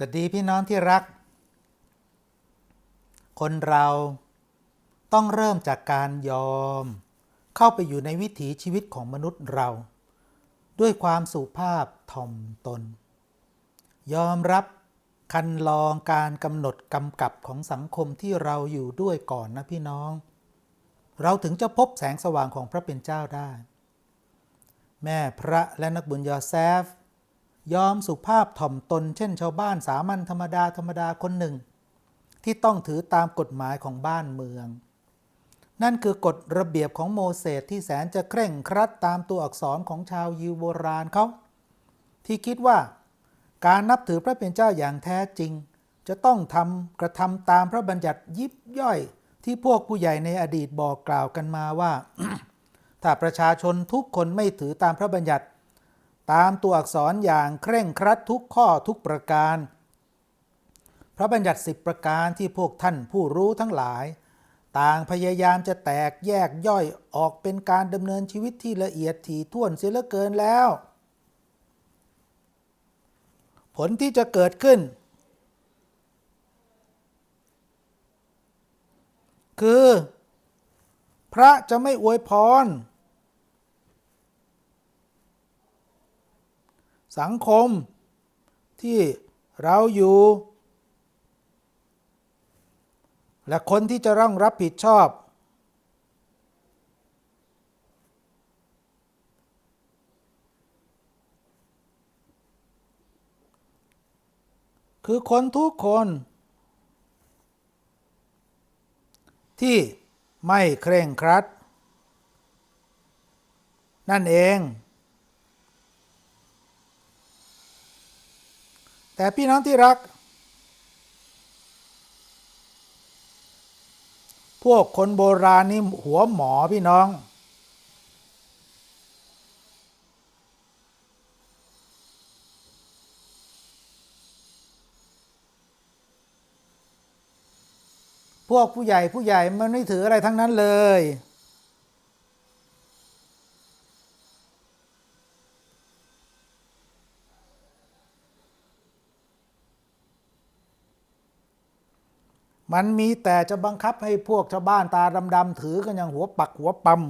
สวัสดีพี่น้องที่รัก คนเราต้องเริ่มจากการยอม เข้าไปอยู่ในวิถีชีวิตของมนุษย์เรา ด้วยความสุภาพถ่อมตน ยอมรับคันลองการกำหนดกำกับของสังคมที่เราอยู่ด้วยก่อนนะพี่น้อง เราถึงจะพบแสงสว่างของพระเป็นเจ้าได้ แม่พระและนักบุญยอแซฟ ยอมสุภาพถ่อมตนเช่นชาวบ้านสามัญธรรมดาธรรมดาคนหนึ่ง ที่ต้องถือตามกฎหมายของบ้านเมือง นั่นคือกฎระเบียบของโมเสสที่แสนจะเคร่งครัดตามตัวอักษรของชาวยิวโบราณเขาที่คิดว่าการนับถือพระเป็นเจ้าอย่างแท้จริง จะต้องทำกระทำตามพระบัญญัติยิบย่อยที่พวกผู้ใหญ่ในอดีตบอกกล่าวกันมาว่า ถ้าประชาชนทุกคนไม่ถือตามพระบัญญัติ ตามตัวอักษรอย่างเคร่งครัดทุกข้อทุกประการ พระบัญญัติสิบประการที่พวกท่านผู้รู้ทั้งหลาย ต่างพยายามจะแตกแยกย่อยออกเป็นการดำเนินชีวิตที่ละเอียดถี่ถ้วนเสียเหลือเกินแล้ว ผลที่จะเกิดขึ้น คือ พระจะไม่อวยพร สังคมที่เราอยู่ และคนที่จะต้องรับผิดชอบ คือคนทุกคน ที่ไม่เคร่งครัด นั่นเอง แต่พี่น้องที่รัก พวกคนโบราณนี่หัวหมอพี่น้อง พวกผู้ใหญ่ผู้ใหญ่มันไม่ถืออะไรทั้งนั้นเลย มันมีแต่จะบังคับให้พวกชาวบ้านตาดำๆถือกันอย่างหัวปักหัวปั๊ม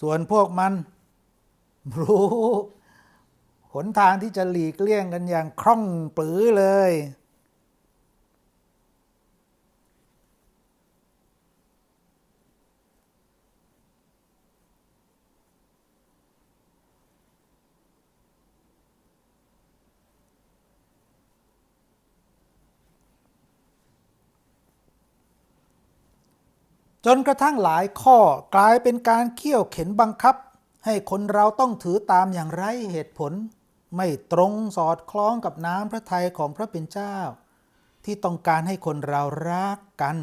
ส่วนพวกมันรู้ หนทางที่จะหลีกเลี่ยงกันอย่างคล่องปรือเลย จนกระทั่งหลายข้อกลายเป็นการเคี่ยวเข็นบังคับ ให้คนเราต้องถือตามอย่างไรเหตุผล ไม่ตรงสอดคล้องกับน้ำพระทัยของพระเป็นเจ้า ที่ต้องการให้คนเรารักกัน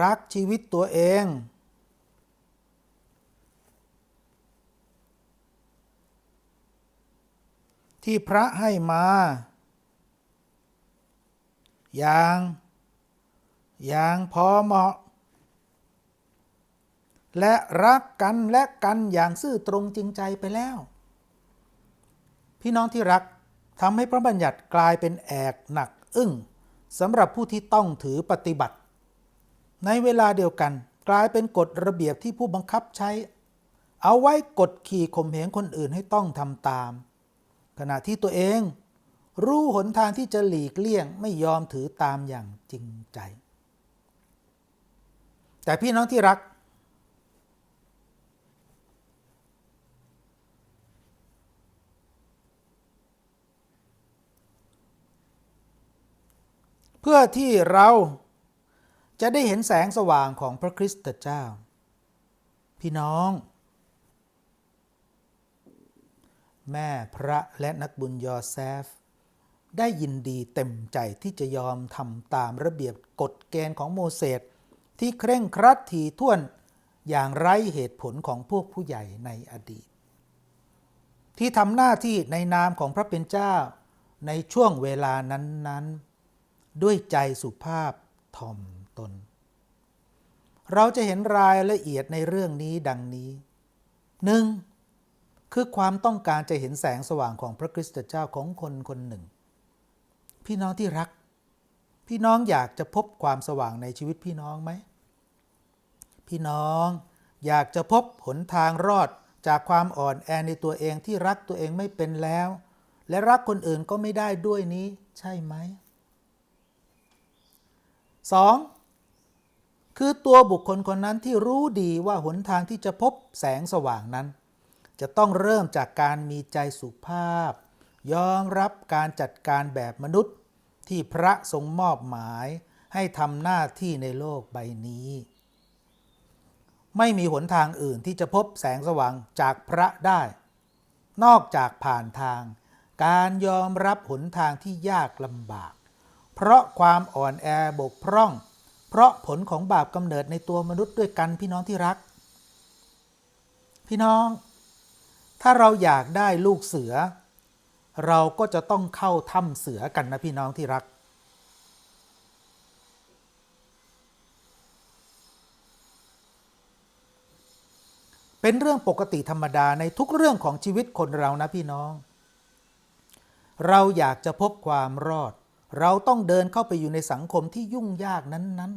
รักชีวิตตัวเอง ที่พระให้มา อย่างอย่างพอเหมาะ และรักกันและกันอย่างซื่อตรงจริงใจไปแล้ว พี่น้องที่รักทำให้พระบัญญัติกลายเป็นแอกหนักอึ้งสำหรับผู้ที่ต้องถือปฏิบัติ ในเวลาเดียวกันกลายเป็นกฎระเบียบที่ผู้บังคับใช้ เอาไว้กดขี่ข่มเหงคนอื่นให้ต้องทำตาม ขณะที่ตัวเอง รู้หนทางที่จะหลีกเลี่ยงไม่ยอมถือตามอย่างจริงใจ แต่พี่น้องที่รัก พื่อที่เราจะได้เห็นแสงสว่างของพระคริสต์เจ้า พี่น้อง แม่พระและนักบุญยอแซฟ ได้ยินดีเต็มใจที่จะยอมทำตามระเบียบกฎเกณฑ์ของโมเสสที่เคร่งครัดถี่ถ้วนอย่างไร้เหตุผลของพวกผู้ใหญ่ในอดีต ที่ทำหน้าที่ในนามของพระเป็นเจ้าในช่วงเวลานั้นๆ ด้วยใจสุภาพถ่อมตน เราจะเห็นรายละเอียดในเรื่องนี้ดังนี้หนึ่งคือความต้องการจะเห็นแสงสว่างของพระคริสตเจ้าของคนคนหนึ่ง พี่น้องที่รัก พี่น้องอยากจะพบความสว่างในชีวิตพี่น้องไหม พี่น้องอยากจะพบหนทางรอดจากความอ่อนแอในตัวเองที่รักตัวเองไม่เป็นแล้ว และรักคนอื่นก็ไม่ได้ด้วยนี้ใช่ไหม 2. คือตัวบุคคลคนนั้นที่รู้ดีว่าหนทางที่จะพบแสงสว่างนั้น จะต้องเริ่มจากการมีใจสุภาพ ยอมรับการจัดการแบบมนุษย์ที่พระทรงมอบหมายให้ทำหน้าที่ในโลกใบนี้ ไม่มีหนทางอื่นที่จะพบแสงสว่างจากพระได้ นอกจากผ่านทาง การยอมรับหนทางที่ยากลำบาก เพราะความอ่อนแอบกพร่อง เพราะผลของบาปกำเนิดในตัวมนุษย์ด้วยกันพี่น้องที่รัก พี่น้อง ถ้าเราอยากได้ลูกเสือ เราก็จะต้องเข้าถ้ำเสือกันนะพี่น้องที่รัก เป็นเรื่องปกติธรรมดาในทุกเรื่องของชีวิตคนเรานะพี่น้อง เราอยากจะพบความรอด เราต้องเดินเข้าไปอยู่ในสังคมที่ยุ่งยากนั้น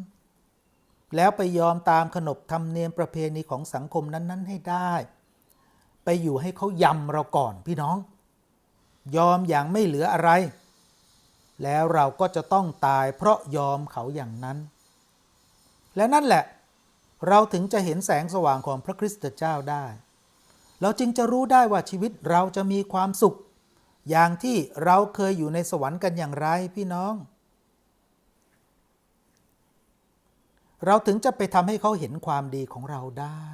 ๆ แล้วไปยอมตามขนบธรรมเนียมประเพณีของสังคมนั้นๆ ให้ได้ ไปอยู่ให้เขายำเราก่อนพี่น้อง ยอมอย่างไม่เหลืออะไร แล้วเราก็จะต้องตายเพราะยอมเขาอย่างนั้น และนั่นแหละ เราถึงจะเห็นแสงสว่างของพระคริสตเจ้าได้ เราจึงจะรู้ได้ว่าชีวิตเราจะมีความสุข อย่างที่เราเคยอยู่ในสวรรค์กันอย่างไรพี่น้อง เราถึงจะไปทำให้เขาเห็นความดีของเราได้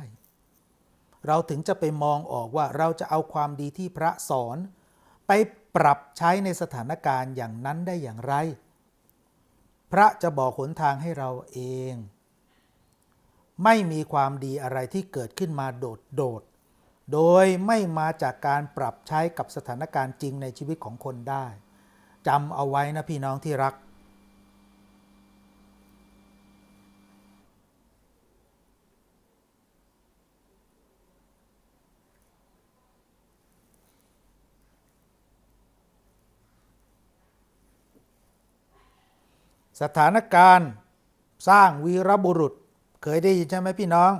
เราถึงจะไปมองออกว่าเราจะเอาความดีที่พระสอน ไปปรับใช้ในสถานการณ์อย่างนั้นได้อย่างไร พระจะบอกหนทางให้เราเอง ไม่มีความดีอะไรที่เกิดขึ้นมาโดดโดด โดยไม่มาจากการปรับใช้กับสถานการณ์จริงในชีวิตของคนได้จำเอาไว้นะพี่น้องที่รัก สถานการณ์สร้างวีรบุรุษเคยได้ยินใช่ไหมพี่น้อง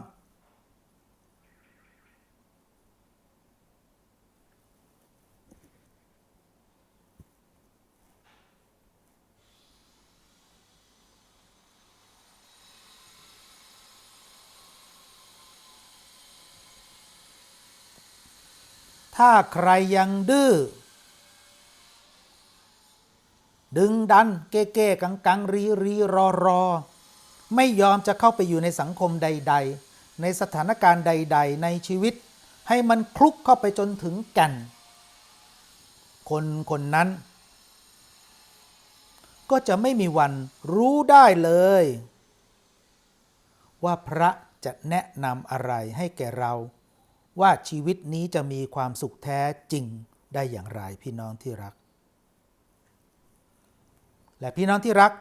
ถ้าใครยังดื้อดึงดันเก้เก้กังกังรีรีรอรอ ไม่ยอมจะเข้าไปอยู่ในสังคมใด ๆ ในสถานการณ์ใด ๆ ในชีวิต ให้มันคลุกเข้าไปจนถึงแก่น คนคนนั้น ก็จะไม่มีวันรู้ได้เลย ว่าพระจะแนะนำอะไรให้แก่เรา ว่าชีวิตนี้จะมีความสุขแท้จริงได้อย่างไรพี่น้องที่รัก และพี่น้องที่รัก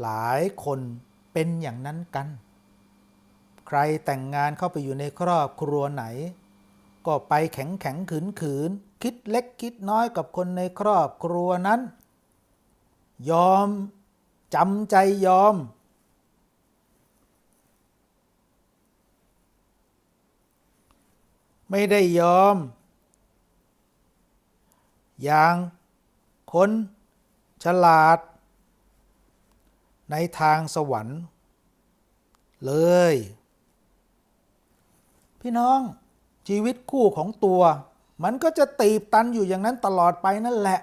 หลายคนเป็นอย่างนั้นกัน ใครแต่งงานเข้าไปอยู่ในครอบครัวไหน ก็ไปแข็งแข็งขืนขืนคิดเล็กคิดน้อยกับคนในครอบครัวนั้น ยอมจำใจยอม ไม่ได้ยอม อย่างคนฉลาด ในทางสวรรค์ เลย พี่น้องชีวิตคู่ของตัว มันก็จะตีบตันอยู่อย่างนั้นตลอดไปนั่นแหละ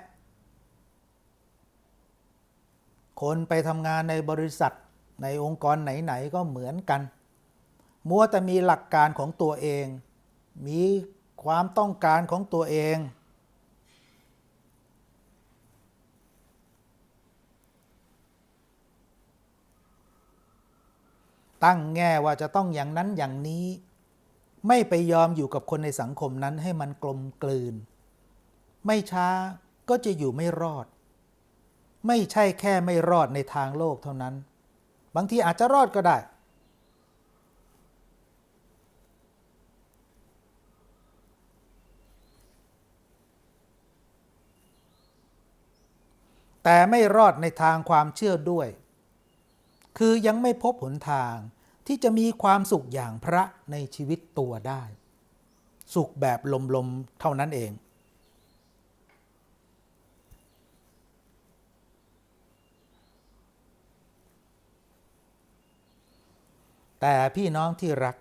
คนไปทำงานในบริษัทในองค์กรไหน ๆ ก็เหมือนกัน มัวแต่มีหลักการของตัวเอง มีความต้องการของตัวเอง ตั้งแง่ว่าจะต้องอย่างนั้นอย่างนี้ ไม่ไปยอมอยู่กับคนในสังคมนั้นให้มันกลมกลืน ไม่ช้าก็จะอยู่ไม่รอด ไม่ใช่แค่ไม่รอดในทางโลกเท่านั้น บางทีอาจจะรอดก็ได้ แต่ไม่รอดในทางความเชื่อด้วย คือยังไม่พบหนทางที่จะมีความสุขอย่างพระในชีวิตตัวได้ สุขแบบลมๆเท่านั้นเองแต่พี่น้องที่รัก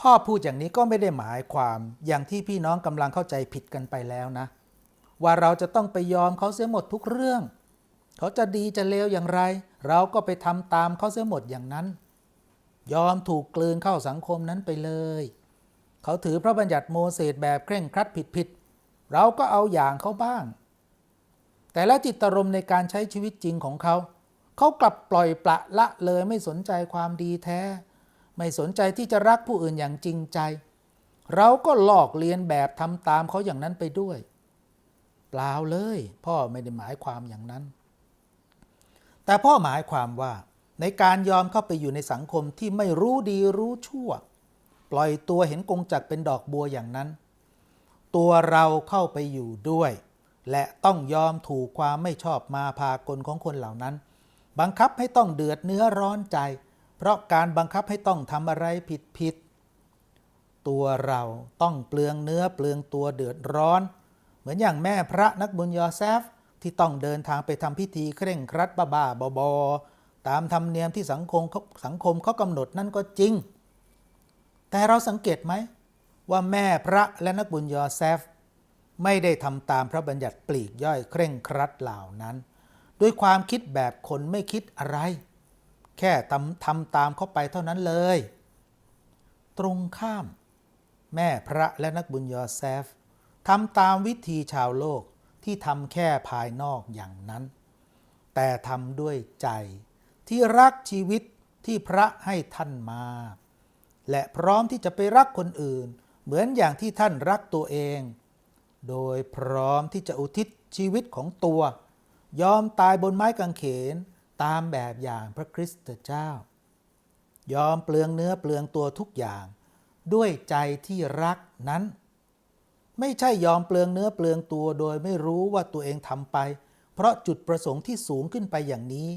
พ่อพูดอย่างนี้ก็ไม่ได้หมายความอย่างที่พี่น้องกำลังเข้าใจผิดกันไปแล้วนะ ว่าเราจะต้องไปยอมเขาเสียหมดทุกเรื่อง เขาจะดีจะเลวอย่างไร เราก็ไปทำตามเขาเสียหมดอย่างนั้น ยอมถูกกลืนเข้าสังคมนั้นไปเลย เขาถือพระบัญญัติโมเสสแบบเคร่งครัดผิดๆเราก็เอาอย่างเขาบ้าง แต่และจิตตรมในการใช้ชีวิตจริงของเขา เขากลับปล่อยปละละเลยไม่สนใจความดีแท้ ไม่สนใจที่จะรักผู้อื่นอย่างจริงใจ เราก็หลอกเลียนแบบทำตามเขาอย่างนั้นไปด้วย เปล่าเลย พ่อไม่ได้หมายความอย่างนั้น แต่พ่อหมายความว่าในการยอมเข้าไปอยู่ในสังคมที่ไม่รู้ดีรู้ชั่ว ปล่อยตัวเห็นกงจักเป็นดอกบัวอย่างนั้น ตัวเราเข้าไปอยู่ด้วย และต้องยอมถูกความไม่ชอบมาพากลของคนเหล่านั้น บังคับให้ต้องเดือดเนื้อร้อนใจ เพราะการบังคับให้ต้องทำอะไรผิดผิดๆตัวเราต้องเปลืองเนื้อเปลืองตัวเดือดร้อน เหมือนอย่างแม่พระนักบุญยอแซฟ ที่ต้องเดินทางไปทำพิธีเคร่งครัดบ้าๆบอๆตามธรรมเนียมที่สังคมเขาสังคมเขากำหนดนั่นก็จริง แต่เราสังเกตไหมว่าแม่พระและนักบุญยอแซฟไม่ได้ทำตามพระบัญญัติปลีกย่อยเคร่งครัดเหล่านั้น ด้วยความคิดแบบคนไม่คิดอะไร แค่ทำทำตามเข้าไปเท่านั้นเลย ตรงข้าม แม่พระและนักบุญยอแซฟทำตามวิธีชาวโลก ที่ทำแค่ภายนอกอย่างนั้น แต่ทำด้วยใจที่รักชีวิตที่พระให้ท่านมา และพร้อมที่จะไปรักคนอื่น เหมือนอย่างที่ท่านรักตัวเอง โดยพร้อมที่จะอุทิศชีวิตของตัว ยอมตายบนไม้กางเขนตามแบบอย่างพระคริสต์เจ้า ยอมเปลืองเนื้อเปลืองตัวทุกอย่าง ด้วยใจที่รักนั้น ไม่ใช่ยอมเปลืองเนื้อเปลืองตัวโดยไม่รู้ว่าตัวเองทำไป เพราะจุดประสงค์ที่สูงขึ้นไปอย่างนี้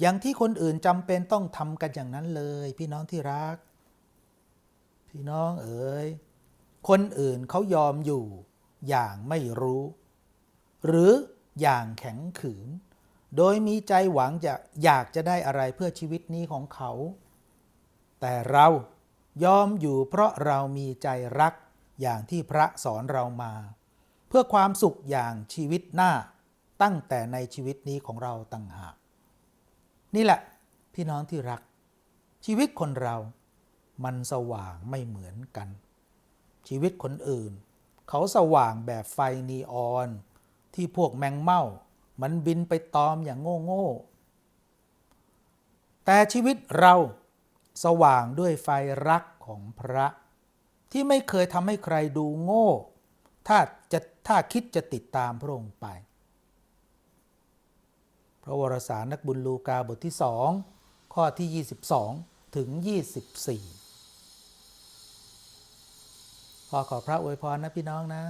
อย่างที่คนอื่นจำเป็นต้องทำกันอย่างนั้นเลย พี่น้องที่รัก พี่น้องเอ๋ยคนอื่นเขายอมอยู่ อย่างไม่รู้ หรืออย่างแข็งขืน โดยมีใจหวังจะอยากจะได้อะไรเพื่อชีวิตนี้ของเขา แต่เรายอมอยู่เพราะเรามีใจรัก อย่างที่พระสอนเรามา เพื่อความสุขอย่างชีวิตหน้าตั้งแต่ในชีวิตนี้ของเราต่างหาก นี่แหละพี่น้องที่รัก ชีวิตคนเรามันสว่างไม่เหมือนกัน ชีวิตคนอื่น เขาสว่างแบบไฟนีออน ที่พวกแมงเม่า มันบินไปตอมอย่างโง่โง่ๆแต่ชีวิตเราสว่างด้วยไฟรักของพระ ที่ไม่เคยทำให้ใครดูโง่ ถ้าจะถ้าคิดจะติดตามพระองค์ไป พระวรสารนักบุญลูกาบทที่สองข้อที่ 22 ถึง 24 ขอขอพระอวยพรนะพี่น้องนะ